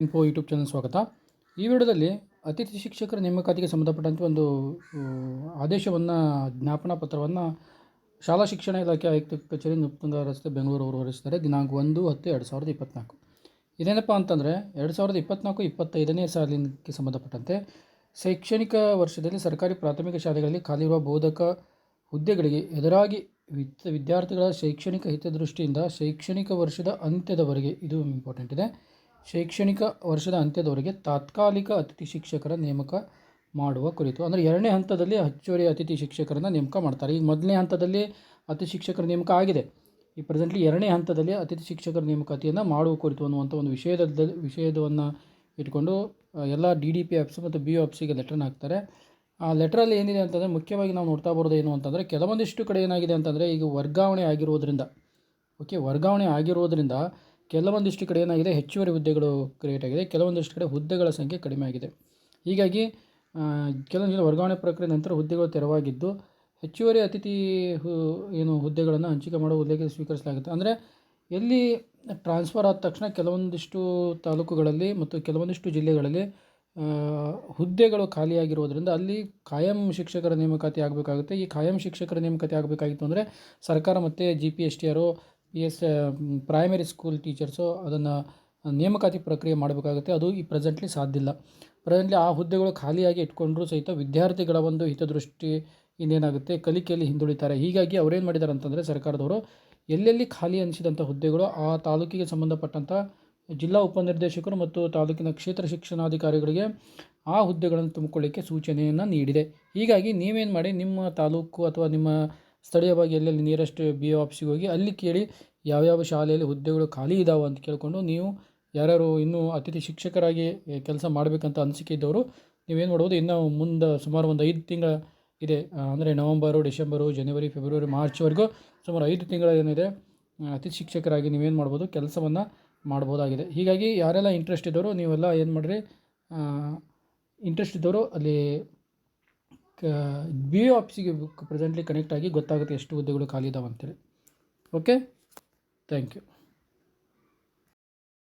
Info YouTube channel ಸ್ವಾಗತ. ಈ ವಿಡಿಯೋದಲ್ಲಿ ಅತಿಥಿ ಶಿಕ್ಷಕರ ನೇಮಕಾತಿಗೆ ಸಂಬಂಧಪಟ್ಟಂತೆ ಒಂದು ಆದೇಶವನ್ನು, ಜ್ಞಾಪನಾ ಪತ್ರವನ್ನು ಶಾಲಾ ಶಿಕ್ಷಣ ಇಲಾಖೆ ಆಯುಕ್ತ ಕಚೇರಿ ನೃಪತುಂಗ ರಸ್ತೆ ಬೆಂಗಳೂರು ಅವರು ಹೊರಡಿಸಿದ್ದಾರೆ. ದಿನಾಂಕ ಒಂದು, ಹತ್ತು, ಎರಡು ಸಾವಿರದ ಇಪ್ಪತ್ತ್ನಾಲ್ಕು ಇದೇನಪ್ಪ ಅಂತಂದರೆ, ಎರಡು ಸಾವಿರದ ಇಪ್ಪತ್ತ್ನಾಲ್ಕು ಇಪ್ಪತ್ತೈದನೇ ಸಾಲಿನಕ್ಕೆ ಸಂಬಂಧಪಟ್ಟಂತೆ ಶೈಕ್ಷಣಿಕ ವರ್ಷದಲ್ಲಿ ಸರ್ಕಾರಿ ಪ್ರಾಥಮಿಕ ಶಾಲೆಗಳಲ್ಲಿ ಖಾಲಿರುವ ಬೋಧಕ ಹುದ್ದೆಗಳಿಗೆ ಎದುರಾಗಿ ವಿದ್ ವಿದ್ಯಾರ್ಥಿಗಳ ಶೈಕ್ಷಣಿಕ ಹಿತದೃಷ್ಟಿಯಿಂದ ಶೈಕ್ಷಣಿಕ ವರ್ಷದ ಅಂತ್ಯದವರೆಗೆ ಇದು ಇಂಪಾರ್ಟೆಂಟ್ ಇದೆ. ಶೈಕ್ಷಣಿಕ ವರ್ಷದ ಅಂತ್ಯದವರೆಗೆ ತಾತ್ಕಾಲಿಕ ಅತಿಥಿ ಶಿಕ್ಷಕರ ನೇಮಕ ಮಾಡುವ ಕುರಿತು, ಅಂದರೆ ಎರಡನೇ ಹಂತದಲ್ಲಿ ಹೆಚ್ಚುವರಿ ಅತಿಥಿ ಶಿಕ್ಷಕರನ್ನು ನೇಮಕ ಮಾಡ್ತಾರೆ. ಈಗ ಮೊದಲನೇ ಹಂತದಲ್ಲಿ ಅತಿಥಿ ಶಿಕ್ಷಕರ ನೇಮಕ ಆಗಿದೆ. ಈ ಪ್ರೆಸೆಂಟ್ಲಿ ಎರಡನೇ ಹಂತದಲ್ಲಿ ಅತಿಥಿ ಶಿಕ್ಷಕರ ನೇಮಕಾತಿಯನ್ನು ಮಾಡುವ ಕುರಿತು ಅನ್ನುವಂಥ ಒಂದು ವಿಷಯದ ವಿಷಯವನ್ನು ಇಟ್ಕೊಂಡು ಎಲ್ಲ ಡಿ ಡಿ ಪಿ ಆಫ್ಸ್ ಮತ್ತು ಬಿ ಒ ಆಫ್ಸಿಗೆ ಲೆಟ್ರನ್ನ ಹಾಕ್ತಾರೆ. ಆ ಲೆಟ್ರಲ್ಲಿ ಏನಿದೆ ಅಂತಂದರೆ, ಮುಖ್ಯವಾಗಿ ನಾವು ನೋಡ್ತಾ ಬರೋದು ಏನು ಅಂತಂದರೆ, ಕೆಲವೊಂದಿಷ್ಟು ಕಡೆ ಏನಾಗಿದೆ ಅಂತಂದರೆ, ಈಗ ವರ್ಗಾವಣೆ ಆಗಿರೋದ್ರಿಂದ ಓಕೆ ವರ್ಗಾವಣೆ ಆಗಿರೋದ್ರಿಂದ ಕೆಲವೊಂದಿಷ್ಟು ಕಡೆ ಏನಾಗಿದೆ, ಹೆಚ್ಚುವರಿ ಹುದ್ದೆಗಳು ಕ್ರಿಯೇಟ್ ಆಗಿದೆ, ಕೆಲವೊಂದಿಷ್ಟು ಕಡೆ ಹುದ್ದೆಗಳ ಸಂಖ್ಯೆ ಕಡಿಮೆ ಆಗಿದೆ. ಹೀಗಾಗಿ ಕೆಲವೊಂದು ಜನ ವರ್ಗಾವಣೆ ಪ್ರಕ್ರಿಯೆ ನಂತರ ಹುದ್ದೆಗಳು ತೆರವಾಗಿದ್ದು, ಹೆಚ್ಚುವರಿ ಅತಿಥಿ ಏನು ಹುದ್ದೆಗಳನ್ನು ಹಂಚಿಕೆ ಮಾಡುವ ಹುದ್ದೆಗೆ ಸ್ವೀಕರಿಸಲಾಗುತ್ತೆ. ಅಂದರೆ, ಎಲ್ಲಿ ಟ್ರಾನ್ಸ್ಫರ್ ಆದ ತಕ್ಷಣ ಕೆಲವೊಂದಿಷ್ಟು ತಾಲೂಕುಗಳಲ್ಲಿ ಮತ್ತು ಕೆಲವೊಂದಿಷ್ಟು ಜಿಲ್ಲೆಗಳಲ್ಲಿ ಹುದ್ದೆಗಳು ಖಾಲಿಯಾಗಿರೋದ್ರಿಂದ ಅಲ್ಲಿ ಕಾಯಂ ಶಿಕ್ಷಕರ ನೇಮಕಾತಿ ಆಗಬೇಕಾಗುತ್ತೆ. ಈ ಕಾಯಂ ಶಿಕ್ಷಕರ ನೇಮಕಾತಿ ಆಗಬೇಕಾಗಿತ್ತು ಅಂದರೆ ಸರ್ಕಾರ ಮತ್ತು G P S T R P S primary school teachers ಅದನ್ನು ನೇಮಕಾತಿ ಪ್ರಕ್ರಿಯೆ ಮಾಡಬೇಕಾಗುತ್ತೆ. ಅದು ಈ ಪ್ರೆಸೆಂಟ್ಲಿ ಸಾಧ್ಯ ಇಲ್ಲ. ಪ್ರೆಸೆಂಟ್ಲಿ ಆ ಹುದ್ದೆಗಳು ಖಾಲಿಯಾಗಿ ಇಟ್ಕೊಂಡ್ರೂ ಸಹಿತ ವಿದ್ಯಾರ್ಥಿಗಳ ಒಂದು ಹಿತದೃಷ್ಟಿ ಇನ್ನೇನಾಗುತ್ತೆ? ಕಲಿಕೆಯಲ್ಲಿ ಹಿಂದುಳಿತಾರೆ. ಹೀಗಾಗಿ ಅವರೇನು ಮಾಡಿದ್ದಾರೆ ಅಂತಂದರೆ ಸರ್ಕಾರದವರು ಎಲ್ಲೆಲ್ಲಿ ಖಾಲಿ ಅನಿಸಿದಂಥ ಹುದ್ದೆಗಳು, ಆ ತಾಲೂಕಿಗೆ ಸಂಬಂಧಪಟ್ಟಂಥ ಜಿಲ್ಲಾ ಉಪನಿರ್ದೇಶಕರು ಮತ್ತು ತಾಲೂಕಿನ ಕ್ಷೇತ್ರ ಶಿಕ್ಷಣಾಧಿಕಾರಿಗಳಿಗೆ ಆ ಹುದ್ದೆಗಳನ್ನು ತುಂಬಿಕೊಳ್ಳಿಕ್ಕೆ ಸೂಚನೆಯನ್ನು ನೀಡಿದೆ. ಹೀಗಾಗಿ ನೀವೇನು ಮಾಡಿ, ನಿಮ್ಮ ತಾಲೂಕು ಅಥವಾ ನಿಮ್ಮ ಸ್ಥಳೀಯವಾಗಿ ಎಲ್ಲೆಲ್ಲಿ ನಿಯರೆಸ್ಟ್ ಬಿ ಒ ಆಫೀಸಿಗೆ ಹೋಗಿ ಅಲ್ಲಿ ಕೇಳಿ ಯಾವ್ಯಾವ ಶಾಲೆಯಲ್ಲಿ ಹುದ್ದೆಗಳು ಖಾಲಿ ಇದ್ದಾವೆ ಅಂತ ಕೇಳಿಕೊಂಡು ನೀವು ಯಾರ್ಯಾರು ಇನ್ನೂ ಅತಿಥಿ ಶಿಕ್ಷಕರಾಗಿ ಕೆಲಸ ಮಾಡಬೇಕಂತ ಅನಿಸಿಕೆ ಇದ್ದವರು ನೀವೇನು ಮಾಡ್ಬೋದು? ಇನ್ನೂ ಮುಂದೆ ಸುಮಾರು ಒಂದು ಐದು ತಿಂಗಳ ಇದೆ ಅಂದರೆ ನವಂಬರು, ಡಿಸೆಂಬರು, ಜನವರಿ, ಫೆಬ್ರವರಿ, ಮಾರ್ಚ್ವರೆಗೂ ಸುಮಾರು ಐದು ತಿಂಗಳ ಏನಿದೆ ಅತಿಥಿ ಶಿಕ್ಷಕರಾಗಿ ನೀವೇನು ಮಾಡ್ಬೋದು? ಕೆಲಸವನ್ನು ಮಾಡ್ಬೋದಾಗಿದೆ. ಹೀಗಾಗಿ ಯಾರೆಲ್ಲ ಇಂಟ್ರೆಸ್ಟ್ ಇದ್ದವರು ನೀವೆಲ್ಲ ಏನು ಮಾಡಿರಿ ಇಂಟ್ರೆಸ್ಟ್ ಇದ್ದವರು ಅಲ್ಲಿ ಬಿ ಒ ಆಫೀಸಿಗೆ ಪ್ರೆಸೆಂಟ್ಲಿ ಕನೆಕ್ಟ್ ಆಗಿ ಗೊತ್ತಾಗುತ್ತೆ ಎಷ್ಟು ಹುದ್ದೆಗಳು ಖಾಲಿ ಇದಾವೆ ಅಂತೇಳಿ ಓಕೆ ಥ್ಯಾಂಕ್ ಯು